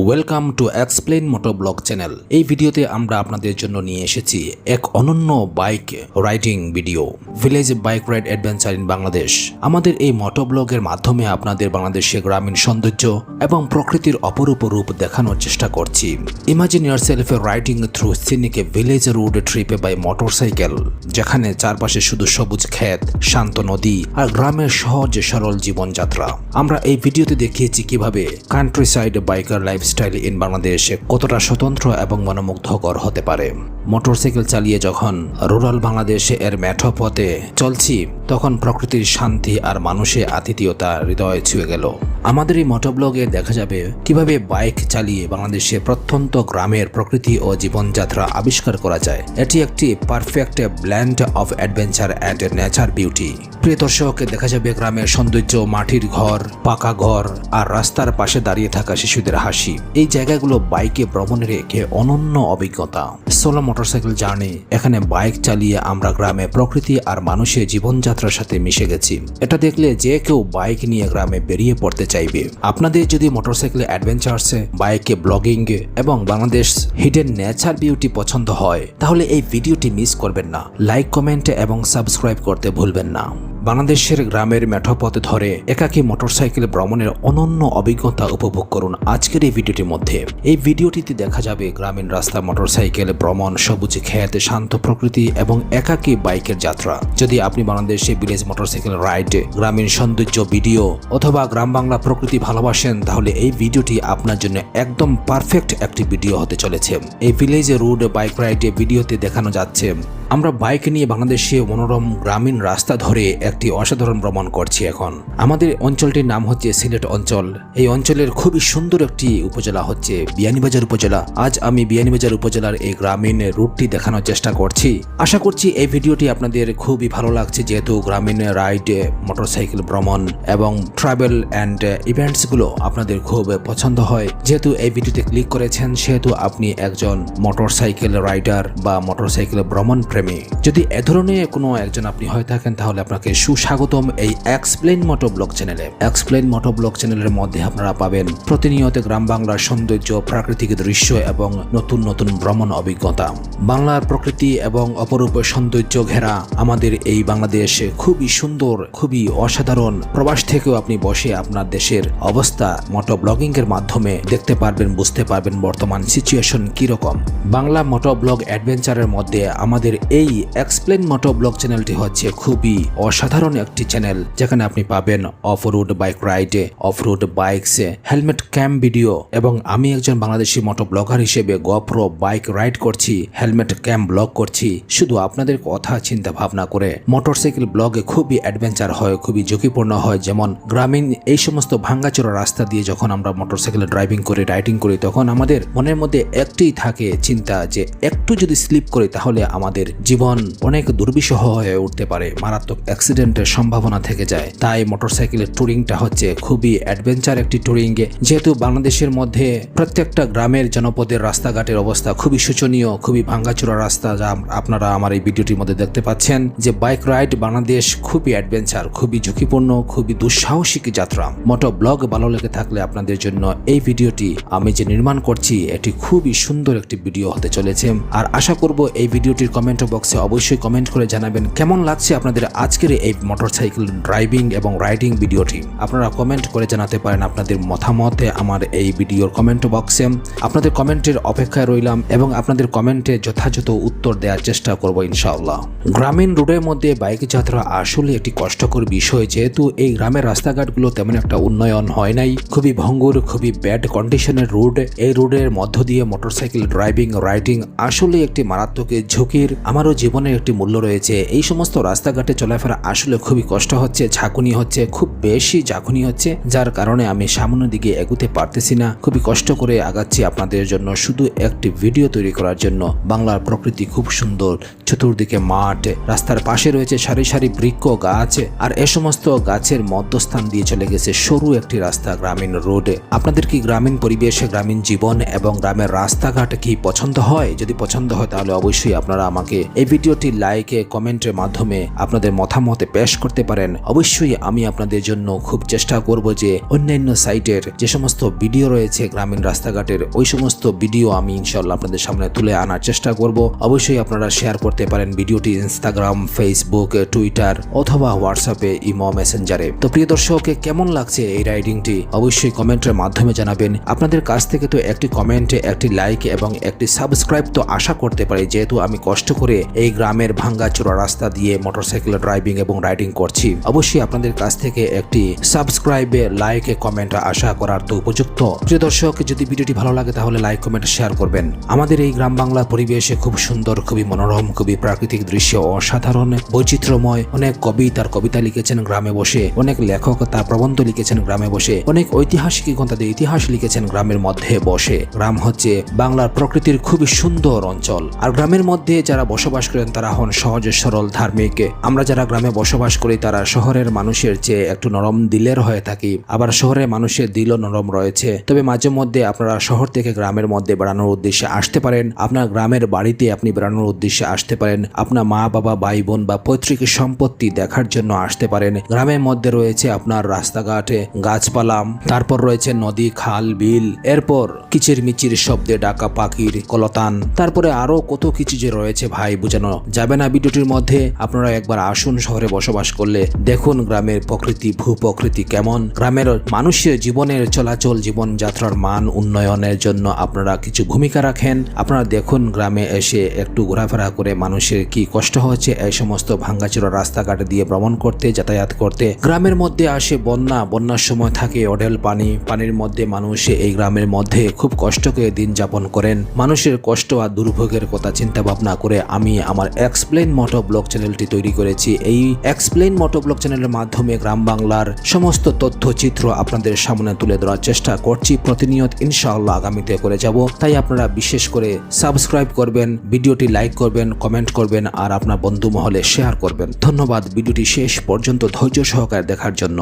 Welcome to explain motor blog channel এই ভিডিওতে আমরা আপনাদের জন্য নিয়ে এসেছি এক অনন্য bike riding video village bike ride adventure in Bangladesh আমাদের এই মোটর ব্লগের মাধ্যমে আপনাদের বাংলাদেশে গ্রামীণ সৌন্দর্য এবং প্রকৃতির অপরূপ রূপ দেখানোর চেষ্টা করছি। Imagine your self riding through scenic village road ট্রিপে বাই মোটরসাইকেল যেখানে চারপাশে শুধু সবুজ ক্ষেত, শান্ত নদী আর গ্রামের সহজ সরল জীবনযাত্রা। আমরা এই ভিডিওতে দেখিয়েছি কীভাবে countryside biker lifestyle in Bangladesh কতটা স্বতন্ত্র এবং মনোমুগ্ধকর হতে পারে? মোটরসাইকেল চালিয়ে যখন রুরাল বাংলাদেশে এর মেঠো পথে চলছি, তখন প্রকৃতির শান্তি আর মানুষের আতিথীয়তা হৃদয়ে ছুঁয়ে গেল। আমাদের এই মোটোব্লগে দেখা যাবে কীভাবে বাইক চালিয়ে বাংলাদেশে প্রত্যন্ত গ্রামের প্রকৃতি ও জীবনযাত্রা আবিষ্কার করা যায়। এটি একটি perfect blend of adventure and nature beauty প্রিয় দর্শক, দেখা যাবে গ্রামের সৌন্দর্য, মাটির ঘর, পাকা ঘর আর রাস্তার পাশে দাঁড়িয়ে থাকা শিশুদের হাসি। এই জায়গাগুলো বাইকে ভ্রমণের একে অনন্য অভিজ্ঞতা। সোলো মোটরসাইকেল জার্নি এখানে বাইক চালিয়ে আমরা গ্রামে প্রকৃতি আর মানুষের জীবনযাত্রার সাথে মিশে গেছি। এটা দেখলে যে কেউ বাইক নিয়ে গ্রামে বেরিয়ে পড়তে চাইবে। আপনাদের যদি মোটরসাইকেলে অ্যাডভেঞ্চার্সে বাইকে ব্লগিং এবং বাংলাদেশ হিডেন নেচার বিউটি পছন্দ হয়, তাহলে এই ভিডিওটি মিস করবেন না। লাইক কমেন্ট এবং সাবস্ক্রাইব করতে ভুলবেন না। বাংলাদেশের গ্রামের মেঠোপথ ধরে একাকী মোটরসাইকেল ভ্রমণের অনন্য অভিজ্ঞতা উপভোগ করুন আজকের এই ভিডিওটির মধ্যে। এই ভিডিওটিতে দেখা যাবে গ্রামীণ রাস্তা মোটরসাইকেল ভ্রমণ, সবুজ ক্ষেত, শান্ত প্রকৃতি এবং একাকী বাইকের যাত্রা। যদি আপনি বাংলাদেশে ভিলেজ মোটরসাইকেল রাইড, গ্রামীণ সৌন্দর্য ভিডিও অথবা গ্রাম বাংলা প্রকৃতি ভালোবাসেন, তাহলে এই ভিডিওটি আপনার জন্য একদম পারফেক্ট একটি ভিডিও হতে চলেছে। এই ভিলেজ রোড, বাইক রাইডে ভিডিওতে দেখানো যাচ্ছে। আমরা বাইক নিয়ে বাংলাদেশে মনোরম গ্রামীণ রাস্তা ধরে একটি অসাধারণ ভ্রমণ করছি এখন। আমাদের অঞ্চলটির নাম হচ্ছে সিলেট অঞ্চল। এই অঞ্চলের খুবই সুন্দর একটি উপজেলা হচ্ছে বিয়ানীবাজার উপজেলা। আজ আমি বিয়ানীবাজার উপজেলার এই গ্রামীণ রুটটি দেখানোর চেষ্টা করছি। আশা করছি এই ভিডিওটি আপনাদের খুবই ভালো লাগছে, যেহেতু গ্রামীণ রাইড, মোটরসাইকেল ভ্রমণ এবং ট্রাভেল অ্যান্ড ইভেন্টসগুলো আপনাদের খুব পছন্দ হয়। যেহেতু এই ভিডিওতে ক্লিক করেছেন, সেহেতু আপনি একজন মোটরসাইকেল রাইডার বা মোটরসাইকেল ভ্রমণ প্রেমী। যদি এ ধরনের কোনো একজন আপনি হয়ে থাকেন, তাহলে আপনাকে সুস্বাগতম এই এক্সপ্লেন মোটো ব্লগ চ্যানেলে এক্সপ্লেন মোটো ব্লগ চ্যানেলের মধ্যে আপনারা পাবেন প্রতিনিয়ত গ্রাম বাংলার সৌন্দর্য, প্রাকৃতিক দৃশ্য এবং নতুন নতুন ভ্রমণ অভিজ্ঞতা। বাংলার প্রকৃতি এবং অপরূপ সৌন্দর্য ঘেরা আমাদের এই বাংলাদেশ খুবই সুন্দর, খুবই অসাধারণ। প্রবাস থেকেও আপনি বসে আপনার দেশের অবস্থা মোটো ব্লগিং এর মাধ্যমে দেখতে পারবেন, বুঝতে পারবেন বর্তমান সিচুয়েশন কীরকম। বাংলা মোটো ব্লগ অ্যাডভেঞ্চারের মধ্যে আমাদের এই এক্সপ্লেন মোটো ব্লগ চ্যানেলটি হচ্ছে খুবই অসাধারণ একটি চ্যানেল যেখানে আপনি পাবেন অফ রোড বাইক রাইডে off road bikes helmet cam video এবং আমি একজন বাংলাদেশি মোটো ব্লগার হিসেবে গপ্রো বাইক রাইড করছি হেলমেট ক্যাম্প ব্লগ করছি, শুধু আপনাদের কথা, চিন্তা ভাবনা করে। মোটরসাইকেল ব্লগে খুবই অ্যাডভেঞ্চার হয়, খুবই ঝুঁকিপূর্ণ হয়, যেমন গ্রামীণ এই সমস্ত ভাঙ্গাচোরা রাস্তা দিয়ে যখন আমরা মোটরসাইকেলে ড্রাইভিং করি রাইডিং করি, তখন আমাদের মনের মধ্যে একটি থাকে চিন্তা যে, একটু যদি স্লিপ করি, তাহলে আমাদের জীবন অনেক দুর্বিষহ হয়ে উঠতে পারে, মারাত্মক অ্যাক্সিডেন্টের সম্ভাবনা থেকে যায়। তাই মোটরসাইকেলের ট্যুরিংটা হচ্ছে খুবই অ্যাডভেঞ্চার একটি ট্যুরিং যেহেতু বাংলাদেশের মধ্যে প্রত্যেকটা গ্রামের জনপদের রাস্তাঘাটের অবস্থা খুবই শোচনীয়, খুবই ভাঙ্গাচোরা রাস্তা যা আপনারা আমার এই ভিডিওটির মধ্যে দেখতে পাচ্ছেন, যে বাইক রাইড বাংলাদেশ খুবই অ্যাডভেঞ্চার খুবই ঝুঁকিপূর্ণ, খুবই দুঃসাহসিক যাত্রা। মোটো ব্লগ ভালো লেগে থাকলে আপনাদের জন্য এই ভিডিওটি আমি যে নির্মাণ করছি, এটি খুবই সুন্দর একটি ভিডিও হতে চলেছে। আর আশা করব এই ভিডিওটির কমেন্ট বক্সে অবশ্যই কমেন্ট করে জানাবেন কেমন লাগছে আপনাদের আজকের এই মোটরসাইকেল ড্রাইভিং এবং রাইডিং ভিডিওটি। আপনারা কমেন্ট করে জানাতে পারেন আপনাদের মতামতে আমার এই ভিডিওর কমেন্ট বক্সে। আপনাদের কমেন্টের অপেক্ষায় রইলাম এবং আপনাদের কমেন্টে যথাযথ উত্তর দেওয়ার চেষ্টা করব ইনশাআল্লাহ। গ্রামীণ রোডের মধ্যে বাইক যাত্রা আসলে একটি কষ্টকর বিষয়, যেহেতু এই গ্রামের রাস্তাঘাটগুলো তেমন একটা উন্নয়ন হয় নাই। খুবই ভঙ্গুর, খুবই ব্যাড কন্ডিশনের রোড এই রোডের মধ্য দিয়ে মোটরসাইকেল ড্রাইভিং রাইডিং আসলে একটি মারাত্মক ঝুঁকির আমারও জীবনের একটি মূল্য রয়েছে। এই সমস্ত রাস্তাঘাটে চলাফেরা আসলে খুবই কষ্ট হচ্ছে, ঝাঁকুনি হচ্ছে, খুব বেশি ঝাঁকুনি হচ্ছে, যার কারণে আমি সামনের দিকে এগুতে পারতেছি না। খুবই কষ্ট করে আগাচ্ছি আপনাদের জন্য শুধু একটি ভিডিও তৈরি করার জন্য। বাংলার প্রকৃতি খুব সুন্দর, চতুর্দিকে মাঠ, রাস্তার পাশে রয়েছে সারি সারি বৃক্ষ, গাছ, আর এ সমস্ত গাছের মধ্যস্থান দিয়ে চলে গেছে সরু একটি রাস্তা গ্রামীণ রোডে। আপনাদের কি গ্রামীণ পরিবেশে, গ্রামীণ জীবন এবং গ্রামের রাস্তাঘাট কি পছন্দ হয়? যদি পছন্দ হয় তাহলে অবশ্যই আপনারা আমাকে এই ভিডিওটি লাইকে কমেন্টের মাধ্যমে আপনাদের মতামত পেশ করতে পারেন। অবশ্যই আমি আপনাদের জন্য খুব চেষ্টা করব যে অন্যান্য সাইটের যে সমস্ত ভিডিও রয়েছে গ্রামীণ রাস্তাঘাটের, ওই সমস্ত ভিডিও আমি ইনশাল্লাহ আপনাদের সামনে তুলে আনার চেষ্টা করব। অবশ্যই আপনারা শেয়ার করতে পারেন ভিডিওটি ইনস্টাগ্রাম ফেসবুক টুইটার অথবা হোয়াটসঅ্যাপে ইমো মেসেঞ্জারে তো প্রিয় দর্শক, কেমন লাগছে এই রাইডিংটি অবশ্যই কমেন্টের মাধ্যমে জানাবেন। আপনাদের কাছ থেকে তো একটি কমেন্টে একটি লাইক এবং একটি সাবস্ক্রাইব তো আশা করতে পারি, যেহেতু আমি কষ্ট করে এই গ্রামের ভাঙ্গাচোরা রাস্তা দিয়ে মোটরসাইকেল ড্রাইভিং এবং রাইডিং করছি। অবশ্যই আপনাদের কাছ থেকে একটি সাবস্ক্রাইবে লাইক কমেন্ট আশা করার তো উপযুক্ত। প্রিয় দর্শক, যদি ভিডিওটি ভালো লাগে তাহলে লাইক কমেন্ট শেয়ার করবেন। আমাদের এই গ্রাম বাংলার পরিবেশে খুব সুন্দর, খুবই মনোরম, খুবই প্রাকৃতিক দৃশ্য, অসাধারণ, বৈচিত্র্যময়। অনেক কবি তার কবিতা লিখেছেন গ্রামে বসে, অনেক লেখক তার প্রবন্ধ লিখেছেন গ্রামে বসে, অনেক ঐতিহাসিকগণ তাদের ইতিহাস লিখেছেন গ্রামের মধ্যে বসে। গ্রাম হচ্ছে বাংলার প্রকৃতির খুবই সুন্দর অঞ্চল। আর গ্রামের মধ্যে যারা বসবাস করেন তারা হন সহজে সরল ধার্মিক। আমরা যারা গ্রামে বসবাস করি, তারা শহরের মানুষের চেয়ে একটু নরম দিলের হয়ে থাকি। আবার শহরের মানুষের দিলও নরম রয়েছে। তবে মাঝে মধ্যে আপনারা শহর থেকে গ্রামের মধ্যে বেড়ানোর উদ্দেশ্যে আসতে পারেন। আপনার গ্রামের বাড়িতে আপনি বেড়ানোর উদ্দেশ্যে আসতে পারেন। আপনার মা, বাবা, ভাই, বোন বা পৈতৃক সম্পত্তি দেখার জন্য আসতে পারেন। গ্রামের মধ্যে রয়েছে আপনার রাস্তাঘাটে গাছপালা, তারপর রয়েছে নদী, খাল, বিল, এরপর কিচির মিচির শব্দে ডাকা পাখির কলতান। তারপরে আরও কত কিছু যে রয়েছে ভাই। বোঝানো যাবে না ভিডিওটির মধ্যে। আপনারা একবার আসুন শহরে বসবাস করলে। দেখুন গ্রামের প্রকৃতি ভূ প্রকৃতি কেমন। গ্রামের মানুষের জীবনের চলাচল জীবন যাত্রার মান উন্নয়নের জন্য আপনারা কিছু ভূমিকা রাখেন। আপনারা দেখুন গ্রামে এসে একটু ঘোরাফেরা করে মানুষের কি কষ্ট হচ্ছে। এই সমস্ত ভাঙ্গাচোরা রাস্তাঘাট দিয়ে ভ্রমণ করতে, যাতায়াত করতে। গ্রামের মধ্যে আসে বন্যা। বন্যার সময় থাকে অঢেল পানি। পানির মধ্যে মানুষ এই গ্রামের মধ্যে খুব কষ্ট করে দিন যাপন করেন। মানুষের কষ্ট আর দুর্ভোগের কথা চিন্তা ভাবনা করে আমি আমার এক্সপ্লেন মোটো ব্লগ চ্যানেলটি তৈরি করেছি। এই এক্সপ্লেন মোটো ব্লগ চ্যানেলের মাধ্যমে গ্রাম বাংলার সমস্ত তথ্যচিত্র আপনাদের সামনে তুলে ধরার চেষ্টা করছি। প্রতিনিয়ত ইনশাআল্লাহ আগামীতে করে যাব। তাই আপনারা বিশেষ করে সাবস্ক্রাইব করবেন, ভিডিওটি লাইক করবেন, কমেন্ট করবেন আর আপনার বন্ধু মহলে শেয়ার করবেন। ধন্যবাদ, ভিডিওটি শেষ পর্যন্ত ধৈর্য সহকারে দেখার জন্য।